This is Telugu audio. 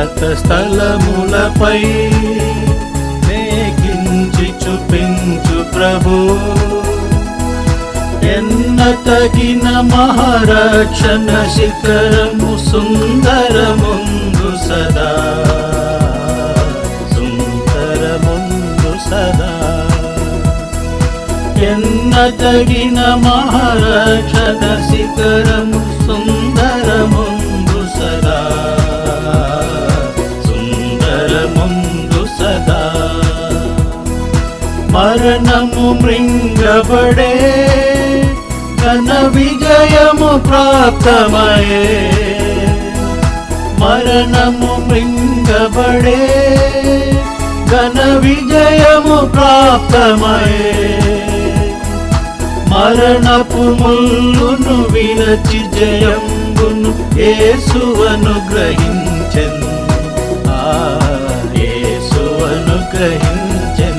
ఉన్నత స్థలములపై మేకించి చూపించు ప్రభు. ఎన్న తగిన మహారక్షణ శిఖరము సుందరముందు సదా. సుందరముందు సదా. ఎన్న తగిన మహారక్షణ శిఖరము మరణము మృంగబడే ఘన విజయము ప్రాప్తమయే. మరణము మృంగబడే ఘన విజయము ప్రాప్తమయే. మరణపు ముల్లును విరచి జయంబును ఏసువను గ్రహించను. ఆ యేసువను గ్రహించను.